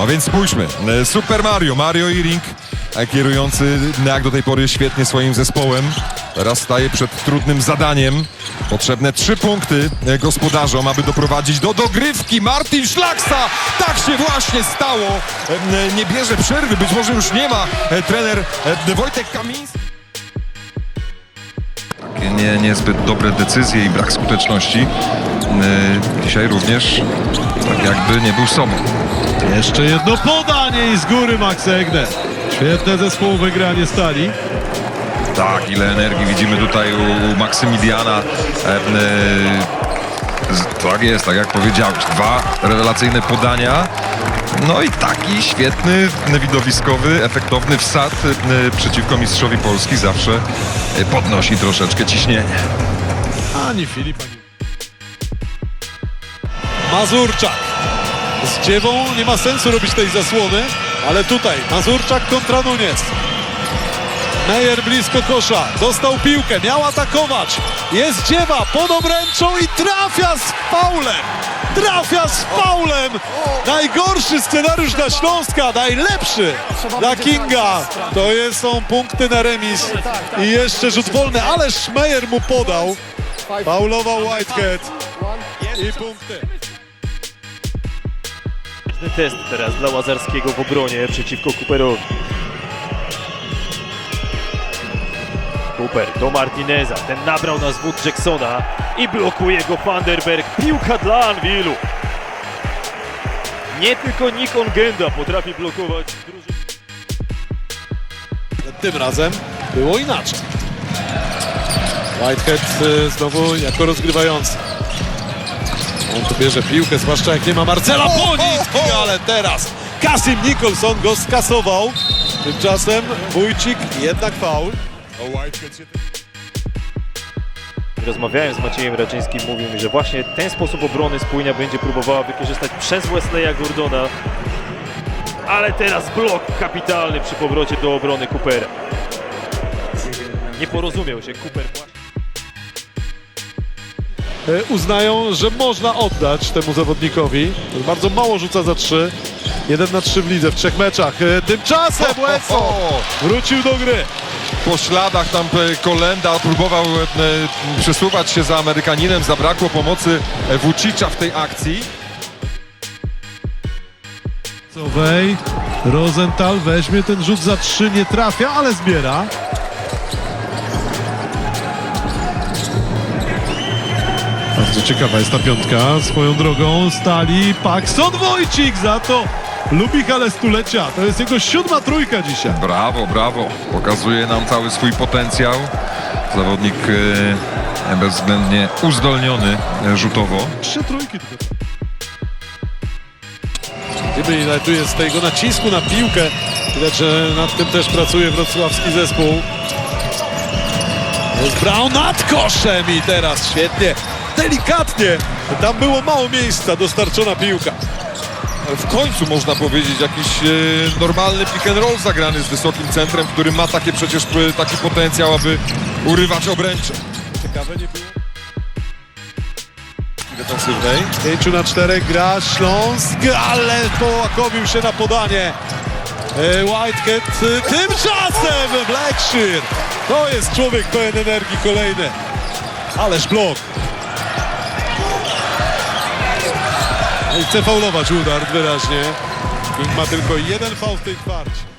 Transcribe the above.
No więc spójrzmy. E, Super Mario, Mario i Ring e, kierujący jak do tej pory świetnie swoim zespołem. Teraz staje przed trudnym zadaniem. Potrzebne trzy punkty e, gospodarzom, aby doprowadzić do dogrywki. Martin Szlaksa! Tak się właśnie stało. Nie bierze przerwy, być może już nie ma trener Wojtek Kamiński. Nie, niezbyt dobre decyzje i brak skuteczności. Dzisiaj również tak jakby nie był sobą. Jeszcze jedno podanie i z góry Max Egner. Świetne zespołu wygranie stali. Tak, ile energii widzimy tutaj u, Maksymiliana. Z- tak jest, tak jak powiedziałeś. Dwa rewelacyjne podania. No i taki świetny, widowiskowy, efektowny wsad e, przeciwko mistrzowi Polski zawsze e, podnosi troszeczkę ciśnienie. Ani Filip, ani... Mazurczak. Z dziewą nie ma sensu robić tej zasłony, ale tutaj Mazurczak kontra Nunez. Mejer blisko kosza, dostał piłkę, miał atakować. Jest dziewa pod obręczą i trafia z faulem. Trafia z faulem. Najgorszy scenariusz dla Śląska, najlepszy dla Kinga. To jest, są punkty na remis i jeszcze rzut wolny, ale Szmejer mu podał. Faulował Whitehead i punkty. Ważny test teraz dla Łazarskiego w obronie przeciwko Cooperowi. Cooper do Martineza. Ten nabrał na zwód Jacksona i blokuje go Vanderberg. Piłka dla Anwilu. Nie tylko Nick Ongenda potrafi blokować drużynę. Tym razem było inaczej. Whitehead y, znowu jako rozgrywający. On tu bierze piłkę, zwłaszcza jak nie ma Marcela Bonitki, ale teraz Kasim Nicholson go skasował. Tymczasem Wójcik jednak faul. Rozmawiałem z Maciejem Raczyńskim, mówił mi, że właśnie ten sposób obrony spójnia będzie próbowała wykorzystać przez Wesleya Gordona. Ale teraz blok kapitalny przy powrocie do obrony Coopera. Nie porozumiał się Cooper właśnie. Uznają, że można oddać temu zawodnikowi. Bardzo mało rzuca za trzy. Jeden na trzy w lidze w trzech meczach. E, Tymczasem Łeso wrócił do gry. Po śladach tam e, Kolenda próbował e, przesuwać się za Amerykaninem, zabrakło pomocy e, Vucicza w tej akcji. Rosenthal weźmie ten rzut za trzy, nie trafia, ale zbiera. Bardzo ciekawa jest ta piątka. Swoją drogą stali Paxson Wojcik za to. Lubi hale stulecia. To jest jego siódma trójka dzisiaj. Brawo, brawo. Pokazuje nam cały swój potencjał. Zawodnik e, bezwzględnie uzdolniony e, rzutowo. Trzy trójki tylko. Widzimy ile tu jest tego nacisku na piłkę. Widać, że nad tym też pracuje wrocławski zespół. Jest Brown nad koszem i teraz świetnie, delikatnie. Tam było mało miejsca, dostarczona piłka. W końcu można powiedzieć jakiś e, normalny pick and roll zagrany z wysokim centrem, który ma takie przecież e, taki potencjał, aby urywać obręcze. Ciekawe nie było. Defensywnej. 5 na 4 gra Śląsk, ale połakomił się na podanie. E, Whitehead e, tymczasem Blackshear. To jest człowiek pełen energii kolejny. Ależ blok. Chce faulować Woodard wyraźnie. King ma tylko jeden faul w tej kwarcie.